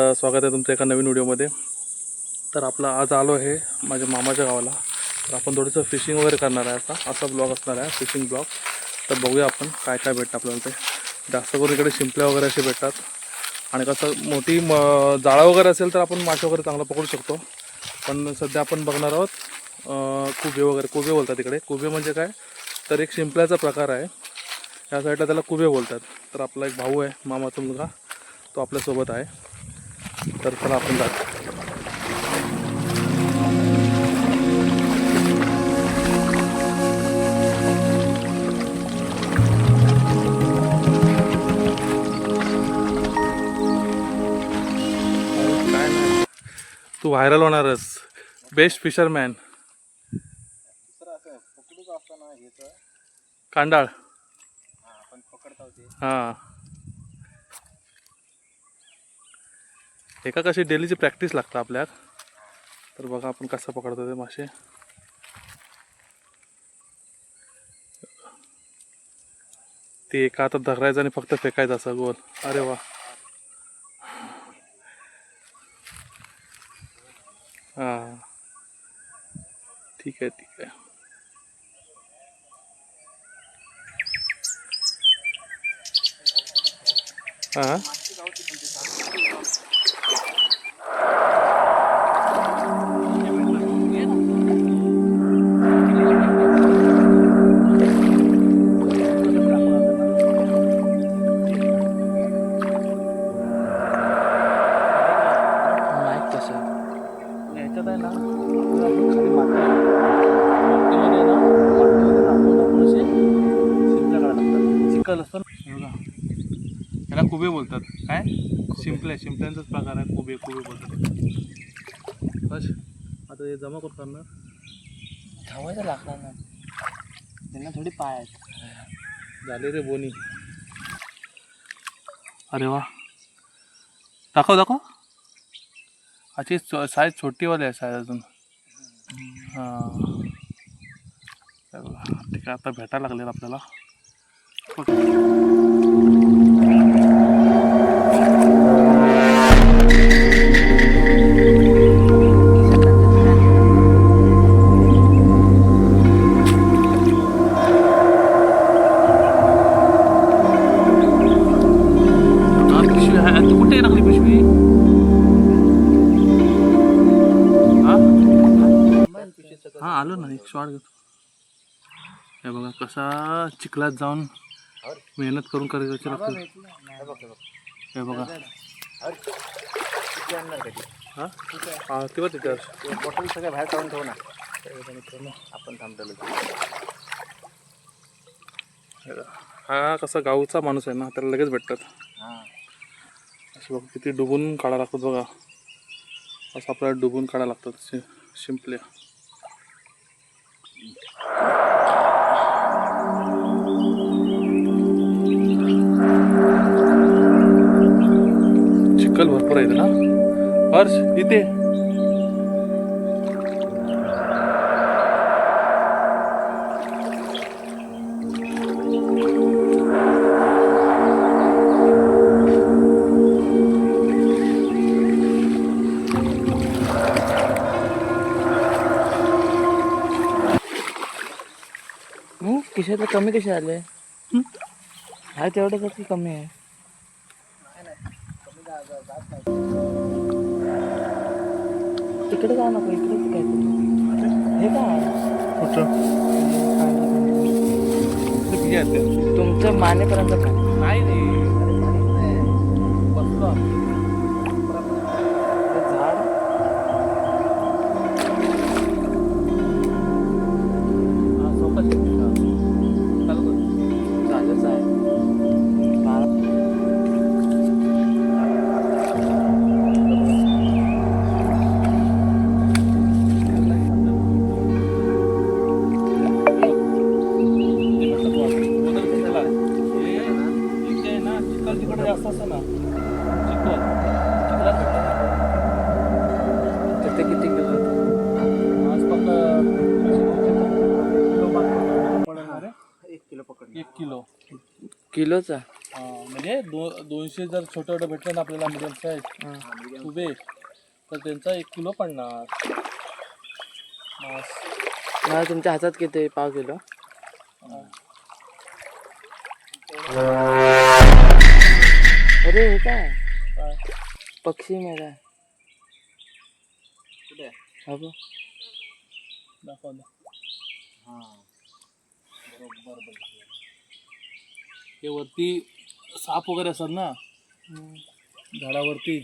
स्वागत आहे तुमचं एका नवीन व्हिडिओमध्ये. तर आपला आज आलो आहे माझ्या मामाच्या गावाला. तर आपण थोडंसं फिशिंग वगैरे करणार आहे असा असा ब्लॉग असणार आहे फिशिंग ब्लॉग तर बघूया आपण काय काय भेटतं आपल्याला ते. जास्त करून इकडे शिंपल्या वगैरे असे भेटतात. आणि कसं मोठी म जाळा वगैरे असेल तर आपण मासे वगैरे चांगलं पकडू शकतो. पण सध्या आपण बघणार आहोत कुबे वगैरे. कुबे बोलतात इकडे. कुबे म्हणजे काय? तर एक शिंपल्याचा प्रकार आहे. या साईडला त्याला कुबे बोलतात. तर आपला एक भाऊ आहे मामाचा मुलगा. तो आपल्यासोबत आहे. तर चला आपण जातो तू व्हायरल होणारच. बेस्ट फिशरमॅन कांडाळ. हां. एका कशी डेलीची प्रॅक्टिस लागतं आपल्यात. तर बघा आपण कसं पकडतो ते मासे. ते एका हातात धरायचं आणि फक्त फेकायचं असं गोल. अरे वा. हां. ठीक आहे ठीक आहे. हां. शिंपल्या शिंपल्यांचाच प्रकार आहे कुबे कुबे बोलतात बस आता हे जमा करून करणार. धावायचं लागणार ना त्यांना थोडी पाय आहेत. झाले रे बोनी. अरे वा. दाखव दाखव. अच्छी साईज छोटीवाली आहे साईज अजून. हां. ठीक आहे आता भेटायला लागलेलं आपल्याला. चिखलात जाऊन मेहनत करून करायची लागते. हे बघा. हां? हा तिथे बॉटल सगळ्या बाहेर काढून ठेव ना आपण थांबलेलो हा कसा गावचा माणूस आहे ना त्याला लगेच भेटतात. असं बघ किती डुबून काढायला लागतात बघा. असं आपल्याला डुबून काढायला लागतात शिंपल्या. भरपूर आहे इथे ना? हर्ष इथे. किशातलं कमी कसे आले हा तेवढंच की कमी आहे. तिकडे जा नको इकडेच काय. हे काय? कुठं. तुमचं मानेपर्यंत काय? नाही रे बसलो किलोचा हा, म्हणजे दो दोनशे जर छोटे छोटे भेटले ना आपल्याला मिडियम साईज उभे तर त्यांचा एक किलो पडणार. मास मला तुमच्या हातात किती आहे? पाव किलो. अरे हे काय? काय? पक्षी मेला? हा बघ. दाखव ना. बरोबर. हे वरती साप वगैरे असतात ना. झाडावरती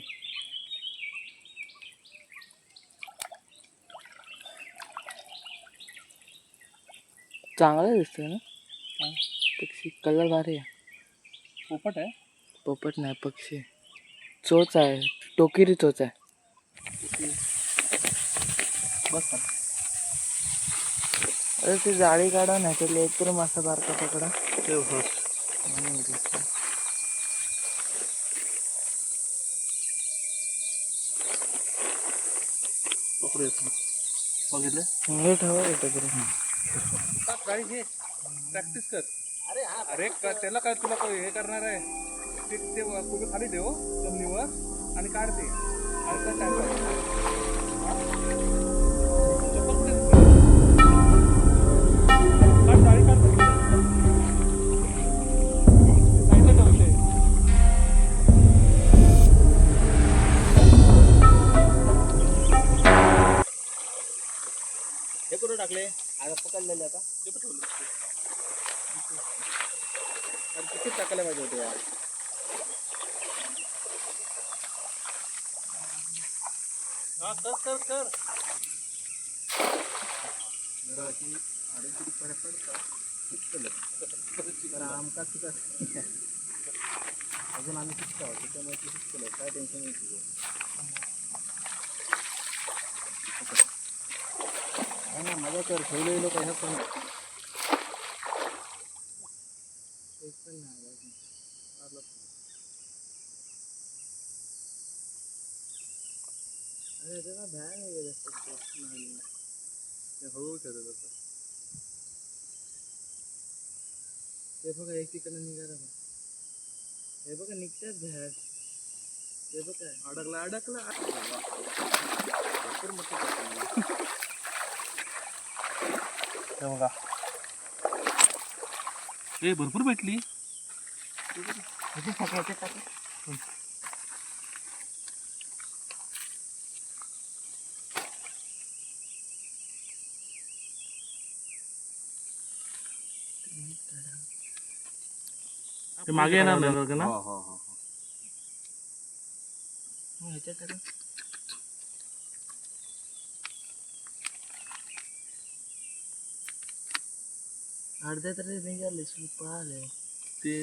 चांगला दिसतोय ना हा. पक्षी कलर भारी आहे पोपट आहे पोपट नाही पक्षी चोच आहे टोकिरी चोच आहे बस ना. अरे ते जाळी काढा नाही तर लेकर मासा बारका पकडा ते बस. पकडू येतो हे येतं घे प्रॅक्टिस कर अरे अरे त्याला काय तुला काय हे करणार आहे ते ते कुठे खाली ठेव जमिनीवर आणि काढते आणि काय टाकले. आता पकडलेले आता. ते पण ठेवले. अरे किती टाकायला पाहिजे होते यार? हा कर कर कर. अजून आम्ही शिकतो त्याच्यामुळे शिकतो काय टेन्शन नाही तुझं ना मजा कर ठेवलेले लोक ह्या पण. अरे त्याला भ्या नाही गेलं हळूहळू खेळत असं ते बघा एक तिकडनं निघाला हे बघा निघतात भ्या ते बघा. अडकला अडकला. हे बघा. ए भरपूर भेटली. ते मागे येणार नाही ना. मग ह्याच्यात टाका. अर्ध्या तरी निघाले पळाले ते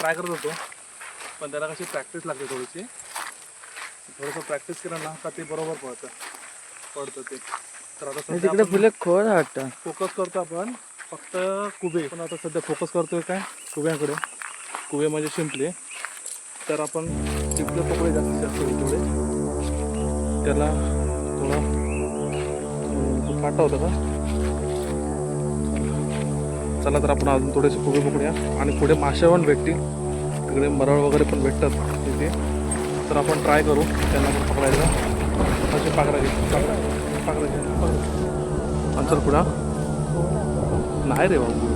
ट्राय करत होतो पण त्याला कशी प्रॅक्टिस लागते थोडीशी. थोडंसं प्रॅक्टिस केलं ना का ते बरोबर पडतं पडतं ते. तर आता सध्या तिकडे फुले खोड वाटतं. फोकस करतो आपण फक्त कुबे. पण आता सध्या फोकस करतोय काय? कुब्यांकडे. कुबे म्हणजे शिंपले. तर आपण शिंपले पकडे जास्तीत जास्त तेवढे त्याला थोडा काटा होता का? चला तर आपण अजून थोडेसे फुगे पकडूया. आणि पुढे मासे पण भेटतील. तिकडे मरळ वगैरे पण भेटतात तिथे. तर आपण ट्राय करू. त्यांना पण पकडायचा. असे पाकरा घे. पाकरा पाकरा चल पुढा. नाही रे बाबू.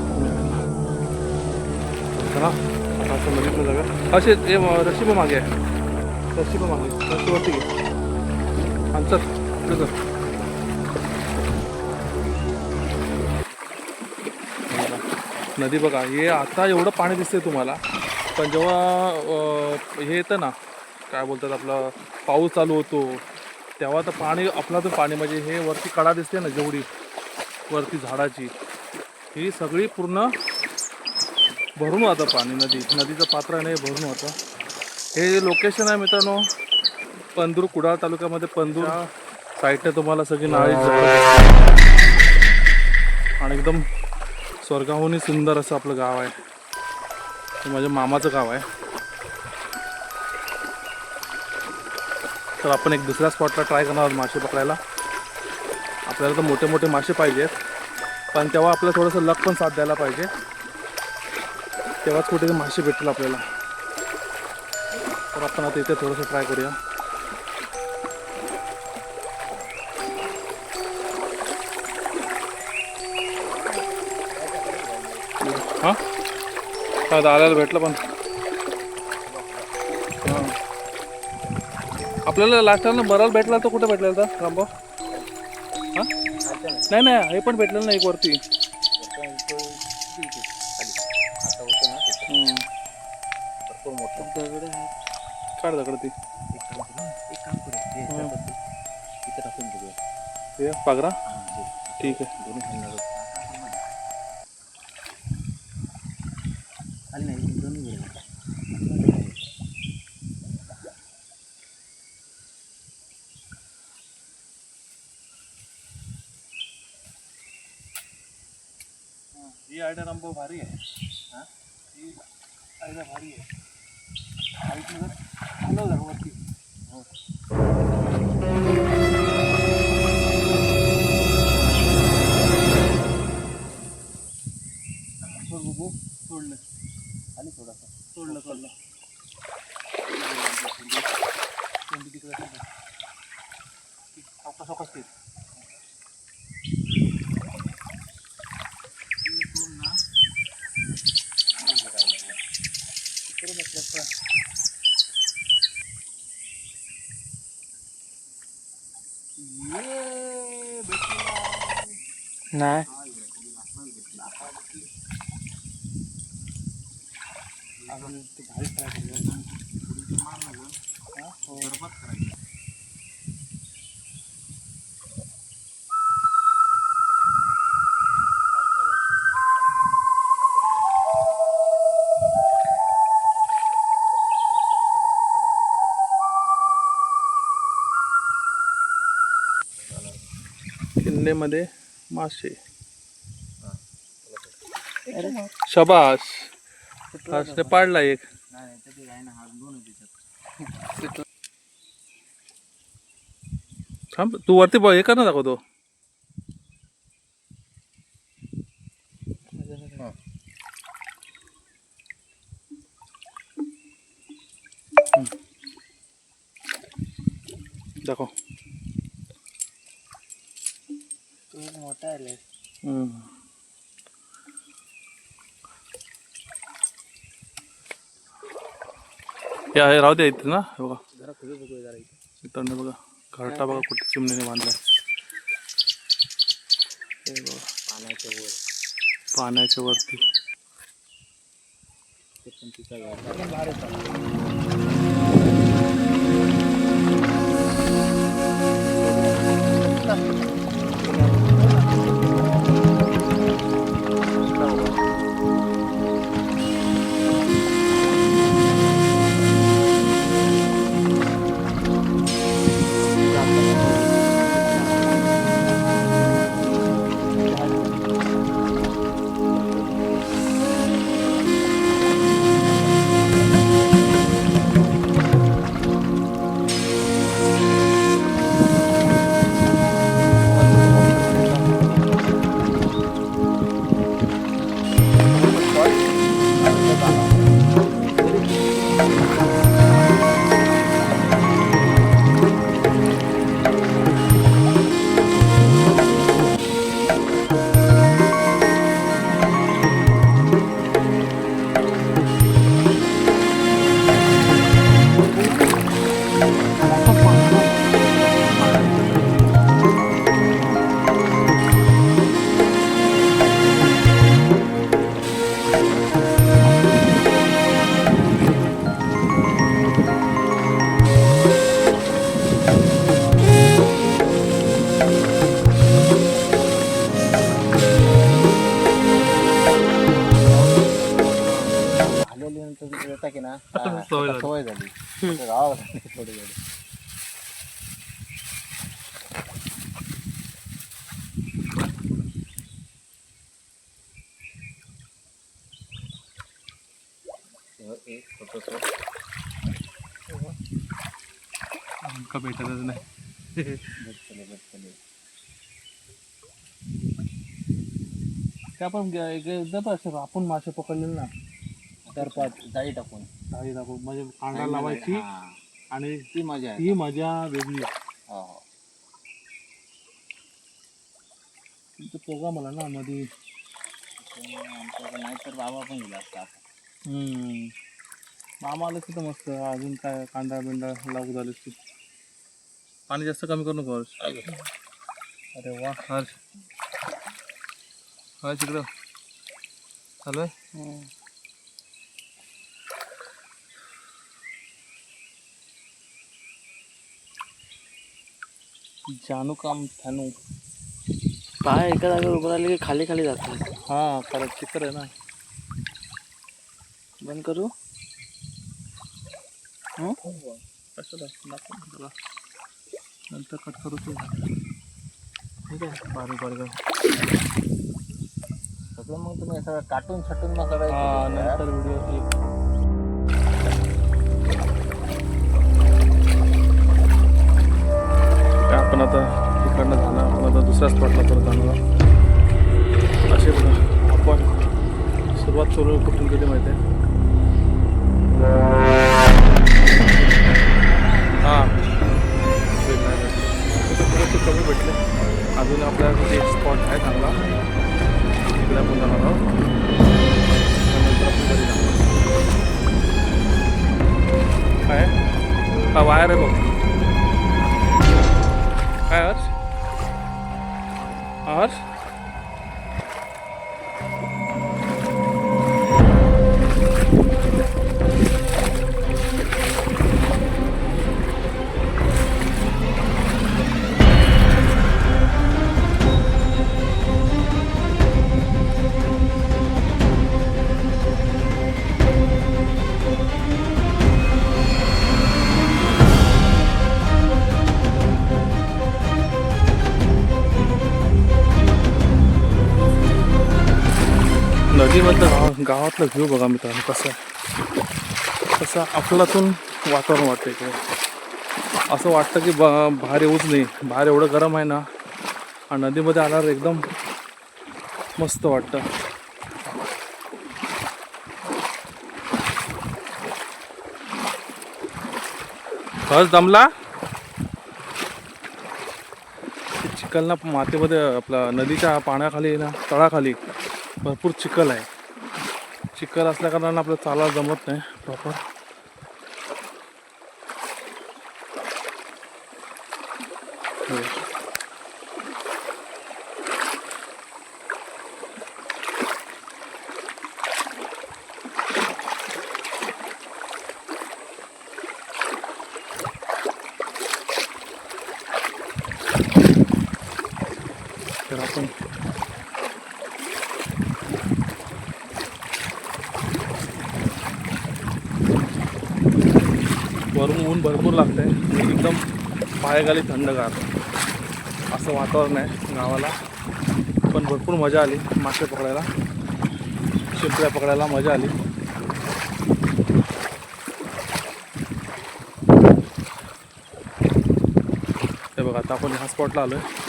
चला आता असं बघितलं जागा. असे ते रशी पण मागे आहे. रशी पण मागे. रशीवरती घे. आणि चल पुढे चल. नदी बघा हे आता एवढं पाणी दिसतंय तुम्हाला. पण जेव्हा हे येतं ना काय बोलतात आपलं पाऊस चालू होतो तेव्हा तर पाणी आपला पाणी म्हणजे हे वरती कडा दिसते ना जेवढी वरती झाडाची ही सगळी पूर्ण भरून वाहतं पाणी नदी नदीचं पात्र नाही भरून वाहतं हे जे लोकेशन आहे मित्रांनो पंदूर कुडाळ तालुक्यामध्ये पंदूर साईडने तुम्हाला सगळी नाळी आणि एकदम स्वर्गाहूनही सुंदर असं आपलं गाव आहे. हे माझ्या मामाचं गाव आहे. तर आपण एक दुसऱ्या स्पॉटला ट्राय करणार आहोत मासे पकडायला. आपल्याला तर मोठे मोठे मासे पाहिजेत पण तेव्हा आपल्याला थोडंसं लक पण साथ द्यायला पाहिजे. तेव्हाच कुठे ते मासे भेटतील आपल्याला. तर आपण आता इथे थोडंसं ट्राय करूया. काय आल्याला भेटलं पण. हां. आपल्याला लास्ट टाइम बराल भेटला तर कुठे भेटलेला होता रामभाऊ? हां? नाही नाही हे पण भेटलेलं नाही एक वरती. काढ दगड ती. पागरा? ठीक आहे. कोणती तिकडे असेल तर. ती सावकाश सावकाश ते. हे सोड ना. इकडे बसलं असतं. ये भेटला. नाही अजून किल्लेमध्ये मासे. शबाश फास्ट पाडला एक. हा थांब तू वरती बघ हे कर ना दाखवतो. काय राहू द्या इथं ना बघा. इथं. बघा घरटा बघा कुठे चिमणीने बांधलाय. पाण्याच्या वर. पाण्याच्या you. छोटंसं का भेटतच नाही भेटतले भेटतले ते आपण गे- गे- जातो असं आपण मासे पकडले ना. चार पाच जाळी टाकून. काही दाखवू म्हणजे कांदा लावायची. आणि ती मजा आहे. ती मजा वेगळी हो हो. तुमचं पोगा मला ना मध्ये त्यामुळे आमच्याकडे नाही तर बाबा पण गेला असता. हम्म. मामा आलं तर मस्त. अजून काय कांदा बिंदा लागू झाले की पाणी जास्त कमी करू नको हर्ष अरे वा हर्ष. हर्ष इकडं. चालू आहे? जानू काम थानू. पाय एका जागेवर उभं राहिले की खाली खाली जातात हा परत चिकर आहे ना. बंद करू? कशाला दाखव ना जरा. नंतर कट करू तू. ठीक आहे. बारीक बारीक सगळं मग तुम्ही असं काटून छटून मग हा करायचं. नंतर व्हिडिओ आपण आता तिकडनं झालं आपण आता दुसऱ्या स्पॉटला परत जाणार असे बघा आपण सुरुवात सुरू कुठून केली माहिती आहे? हां. तसं कमी भेटले. अजून आपल्याला एक स्पॉट आहे चांगला. तिकडे आपण जाणार आहोत. त्यानंतर आपण घरी जाणार काय? हा वायर आहे बघ. काय हर्ष गावातलं व्ह्यू बघा मित्रांनो कसं आहे. कसं अफलातून वातावरण वाटतं इकडे. असं वाटतं की ब बाहेर येऊच नाही. बाहेर एवढं गरम आहे ना आणि नदीमध्ये आल्यावर एकदम मस्त वाटतं. खरंच दमला? चिखल ना मातीमध्ये आपला नदीच्या पाण्याखाली ना तळाखाली. भरपूर चिखल आहे. चिखल असल्या कारणाने आपलं चालायला जमत नाही प्रॉपर तर आपण ऊन भरपूर लागतं आहे एकदम पायाखाली थंडगार. असं वातावरण आहे गावाला. पण भरपूर मजा आली मासे पकडायला. शिंपल्या पकडायला मजा आली. हे बघा आता आपण ह्या स्पॉटला आलो आहे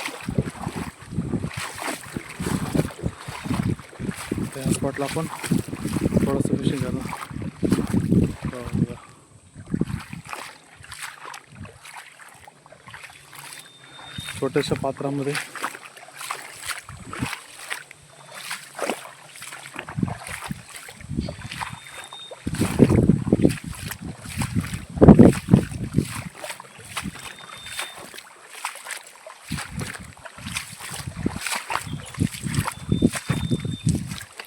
त्या स्पॉटला आपण थोडंसं फिशिंग करणार हो, बघा. छोट्याशा पात्रामध्ये.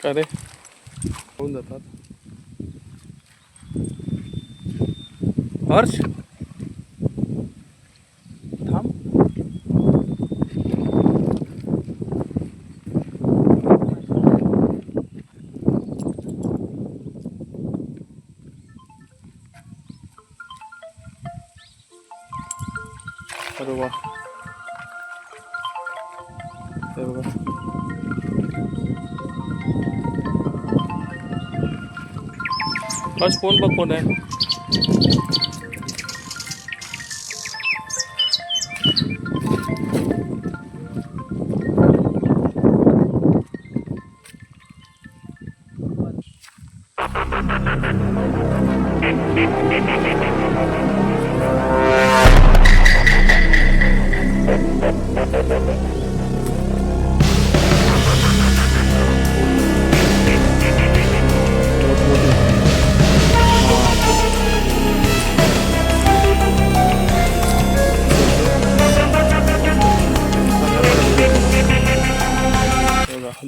अरे होऊन जातात. हर्ष? आज फोन बघ कोण आहे?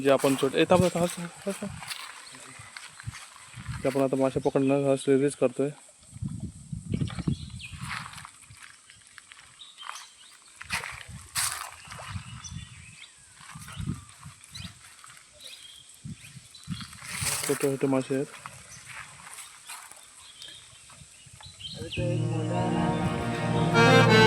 जे आपण छोटे ए थांब थांब, हस, हस, जे आपण आता मासे पकडणार हा रिलीज करतोय छोटे छोटे मासे आहेत Thank you.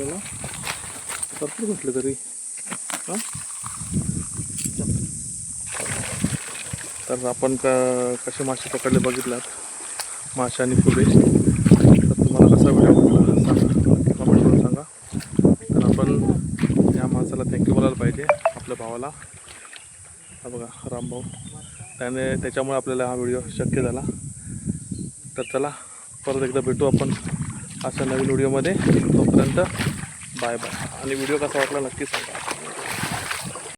आपल्याला भरपूर भेटले तरी. हां? तर आपण क कसे मासे पकडले बघितलात. मासे आणि फुले. तर तुम्हाला कसा व्हिडिओ वाटला सांगा. कमेंट करून सांगा. तर आपण या माणसाला थँक्यू बोलायला पाहिजे आपल्या भावाला. हा बघा रामभाऊ त्याने त्याच्यामुळे आपल्याला हा व्हिडिओ शक्य झाला. तर चला परत एकदा भेटू आपण अशा नवीन व्हिडिओमध्ये. तोपर्यंत बाय बाय. आणि व्हिडिओ कसा वाटला नक्की सांगा.